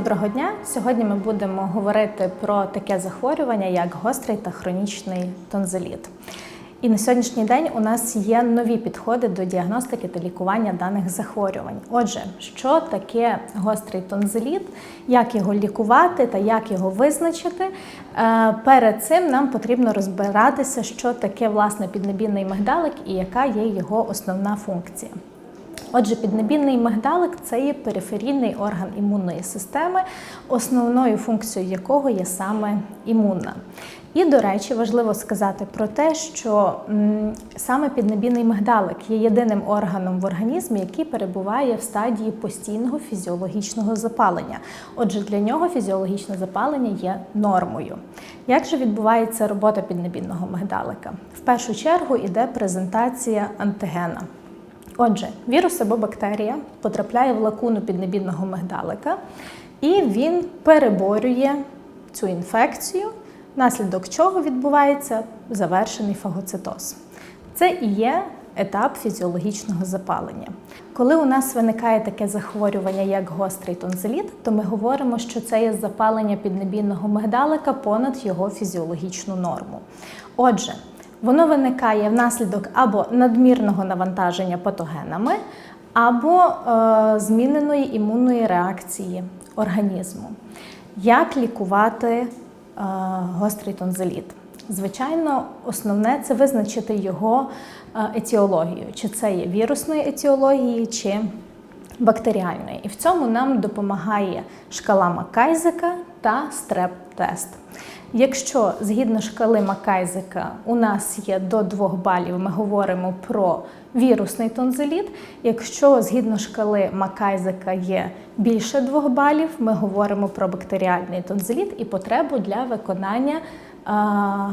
доброго дня! Сьогодні ми будемо говорити про таке захворювання, як гострий та хронічний тонзиліт. І на сьогоднішній день у нас є нові підходи до діагностики та лікування даних захворювань. Отже, що таке гострий тонзиліт, як його лікувати та як його визначити. Е, Перед цим нам потрібно розбиратися, що таке власне піднебінний мигдалик і яка є його основна функція. Отже, піднебінний мигдалик це є периферійний орган імунної системи, основною функцією якого є саме імунна. І, до речі, важливо сказати про те, що саме піднебінний мигдалик є єдиним органом в організмі, який перебуває в стадії постійного фізіологічного запалення. Отже, для нього фізіологічне запалення є нормою. Як же відбувається робота піднебінного мигдалика? В першу чергу йде презентація антигена. Отже, вірус або бактерія потрапляє в лакуну піднебідного мигдалика, і він переборює цю інфекцію, внаслідок чого відбувається завершений фагоцитоз. Це і є етап фізіологічного запалення. Коли у нас виникає таке захворювання, як гострий тонзиліт, то ми говоримо, що це є запалення піднебінного мигдалика понад його фізіологічну норму. Отже, Воно виникає внаслідок або надмірного навантаження патогенами, або е, зміненої імунної реакції організму. Як лікувати е, гострий тонзиліт? Звичайно, основне це визначити його е, етіологію, чи це є вірусної етіології, чи бактеріальної. І в цьому нам допомагає шкала Макайзека та стреп-тест. Якщо згідно шкали Макайзека у нас є до 2 балів, ми говоримо про вірусний тонзиліт. Якщо згідно шкали Макайзека є більше 2 балів, ми говоримо про бактеріальний тонзиліт і потребу для виконання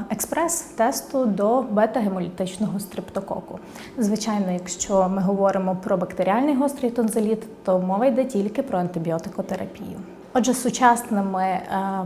експрес-тесту до бета-гемолітичного стрептококу. Звичайно, якщо ми говоримо про бактеріальний гострий тонзиліт, то мова йде тільки про антибіотикотерапію. Отже, сучасними е,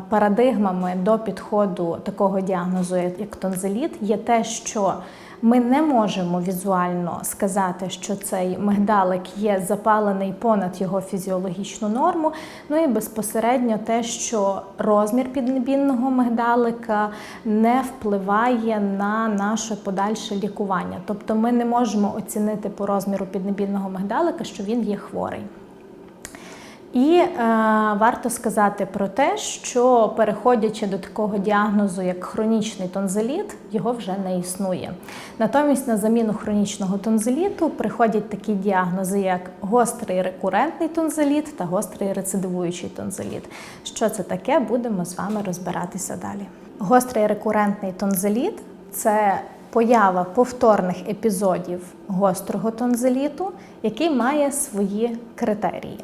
парадигмами до підходу такого діагнозу, як тонзиліт, є те, що ми не можемо візуально сказати, що цей мигдалик є запалений понад його фізіологічну норму. Ну і безпосередньо те, що розмір піднебінного мигдалика не впливає на наше подальше лікування. Тобто ми не можемо оцінити по розміру піднебінного мигдалика, що він є хворий. І е, варто сказати про те, що переходячи до такого діагнозу, як хронічний тонзиліт, його вже не існує. Натомість на заміну хронічного тонзиліту приходять такі діагнози, як гострий рекурентний тонзиліт та гострий рецидивуючий тонзиліт. Що це таке, будемо з вами розбиратися далі. Гострий рекурентний тонзиліт це поява повторних епізодів гострого тонзиліту, який має свої критерії.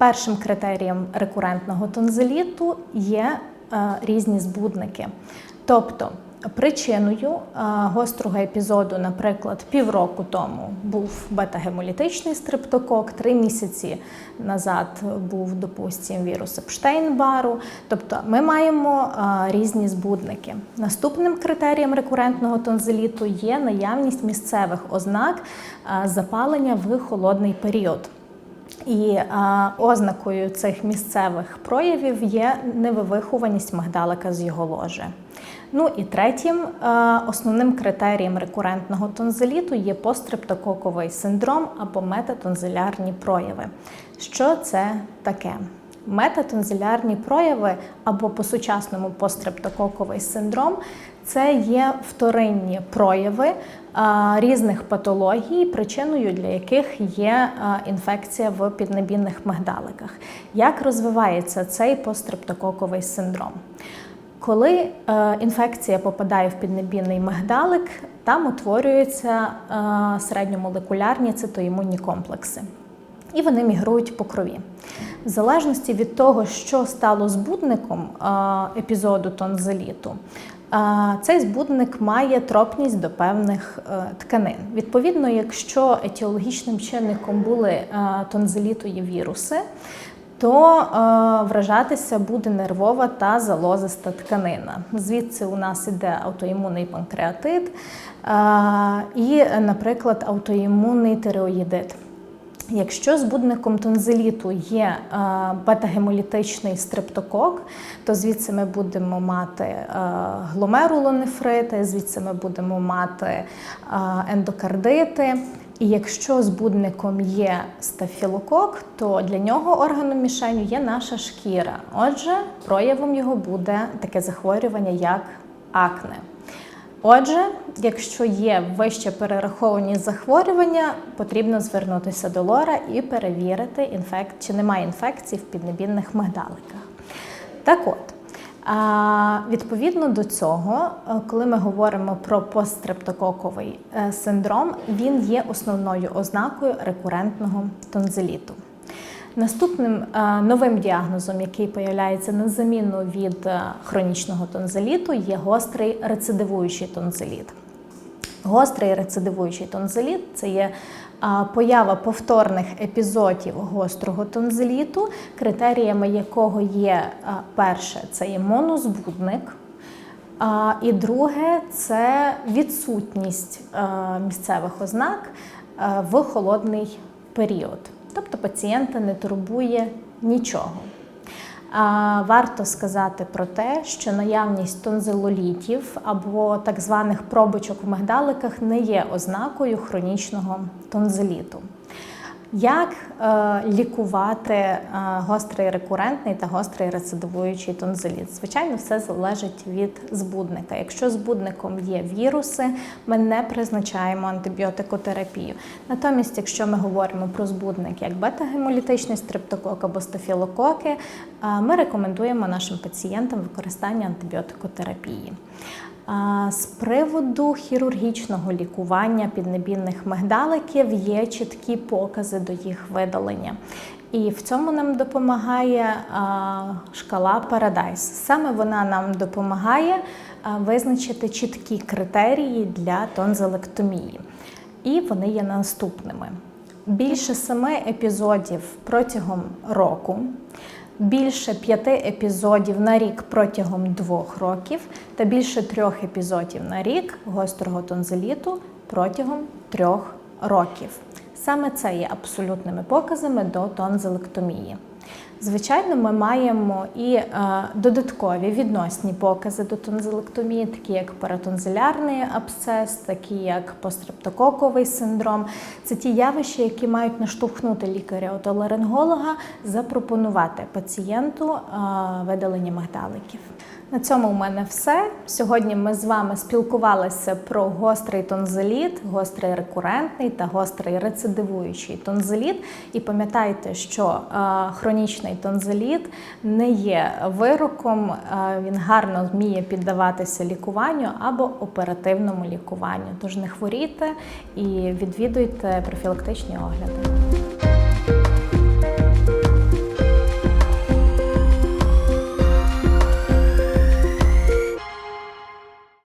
Першим критерієм рекурентного тонзиліту є е, різні збудники. Тобто причиною е, гострого епізоду, наприклад, півроку тому був бета-гемолітичний стрептокок, три місяці назад був, допустимо, вірус Епштейн-Бару. Тобто ми маємо е, різні збудники. Наступним критерієм рекурентного тонзиліту є наявність місцевих ознак запалення в холодний період. І а, ознакою цих місцевих проявів є невивихуваність мигдалика з його ложе. Ну і третім а, основним критерієм рекурентного тонзиліту є пострептококовий синдром або метатонзилярні прояви. Що це таке? Метатонзилярні прояви або по-сучасному пострептококовий синдром це є вторинні прояви різних патологій, причиною для яких є інфекція в піднебінних мигдаликах. Як розвивається цей пострептококовий синдром? Коли е, інфекція попадає в піднебінний мигдалик, там утворюються е, середньомолекулярні цитоімунні комплекси. І вони мігрують по крові. В залежності від того, що стало збудником е, епізоду тонзиліту, цей збудник має тропність до певних е, тканин. Відповідно, якщо етіологічним чинником були е, тонзилітові віруси, то е, вражатися буде нервова та залозиста тканина. Звідси у нас іде аутоімунний панкреатит і, наприклад, аутоімунний тиреоїдит. Якщо збудником тонзиліту є е, бета-гемолітичний стрептокок, то звідси ми будемо мати е, гломерулонефрити, звідси ми будемо мати е, ендокардити. І якщо збудником є стафілокок, то для нього органом мішенью є наша шкіра. Отже, проявом його буде таке захворювання, як акне. Отже, якщо є вище перераховані захворювання, потрібно звернутися до лора і перевірити, інфек... чи немає інфекцій в піднебінних мигдаликах. Так от, відповідно до цього, е, коли ми говоримо про постстрептококовий е, синдром, він є основною ознакою рекурентного тонзиліту. Наступним е, новим діагнозом, який появляється на заміну від е, хронічного тонзиліту, є гострий рецидивуючий тонзиліт. Гострий рецидивуючий тонзиліт це є поява повторних епізодів гострого тонзиліту, критеріями якого є перше це є монозбудник. І друге це відсутність а, місцевих ознак в холодний період. Тобто пацієнта не турбує нічого. Варто сказати про те, що наявність тонзилолітів або так званих пробочок в мигдаликах не є ознакою хронічного тонзиліту. Як е, лікувати е, гострий рекурентний та гострий рецидивуючий тонзиліт? Звичайно, все залежить від збудника. Якщо збудником є віруси, ми не призначаємо антибіотикотерапію. Натомість, якщо ми говоримо про збудник як бета-гемолітичний стрептокок або стафілококи, е, ми рекомендуємо нашим пацієнтам використання антибіотикотерапії. З приводу хірургічного лікування піднебінних мигдаликів є чіткі покази до їх видалення. І в цьому нам допомагає шкала Paradise. Саме вона нам допомагає визначити чіткі критерії для тонзилектомії. І вони є наступними: більше семи епізодів протягом року більше п'яти епізодів на рік протягом двох років та більше трьох епізодів на рік гострого тонзиліту протягом трьох років. Саме це є абсолютними показами до тонзилектомії. Звичайно, ми маємо і е, додаткові відносні покази до тонзилектомії, такі як паратонзилярний абсцес, такі як пострептококовий синдром. Це ті явища, які мають наштовхнути лікаря-отоларинголога запропонувати пацієнту е, видалення мигдаликів. На цьому у мене все. Сьогодні ми з вами спілкувалися про гострий тонзиліт, гострий рекурентний та гострий рецидивуючий тонзиліт. І пам'ятайте, що е, хронічний тонзиліт не є вироком, е, він гарно вміє піддаватися лікуванню або оперативному лікуванню. Тож не хворійте і відвідуйте профілактичні огляди.